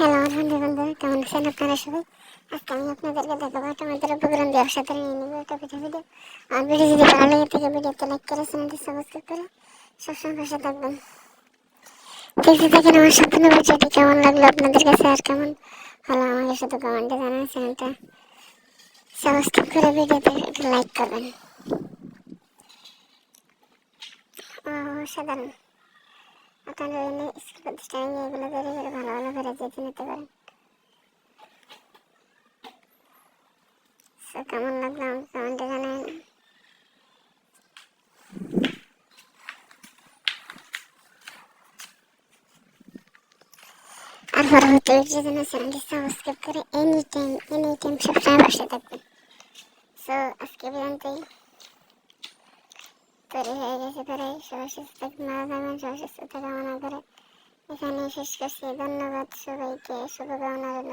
Hello আমার বন্ধু বন্ধু কেমন আছেন আপনারা সবাই? আজকে আমি আপনাদেরকে দেখাবো একটা আমাদের উপকরণ দিয়ে একসাথে নিয়ে নেব একটা পিঠা ভিডিও আর ভিডিও যদি ভালো লাগে থাকে, ভিডিওতে লাইক করে চ্যানেলটি সাবস্ক্রাইব করে সবসময় পাশে থাকবেন। দেখতে থাকেন আমার সম্পূর্ণ ভিডিওটি কেমন লাগল আপনাদের কাছে আর কেমন হলো আমাকে শুধু কমেন্টে জানান চ্যানেলটা। সাবস্ক্রাইব করে ভিডিওতে লাইক করবেন। ও, সাধারণ। আপনারা এনে স্কুল প্রতিষ্ঠানে গিয়ে এগুলো তৈরি করে ভালো ভালো করে যেতে নিতে পারেন। কেমন লাগল আমাকে কমেন্টে জানান আর পরবর্তী ভিডিওর জন্য চ্যানেলটি সাবস্ক্রাইব করে এনি টাইম এনি টাইম সবসময় পাশে থাকবেন। সো আজকে পর্যন্তই। তৈরি হয়ে গেছে প্রায় সবাই সুস্থ থাকবেন ভালো থাকবেন সবাই করে এখানে শেষ করছি। ধন্যবাদ সবাইকে, শুভকামনা রইল।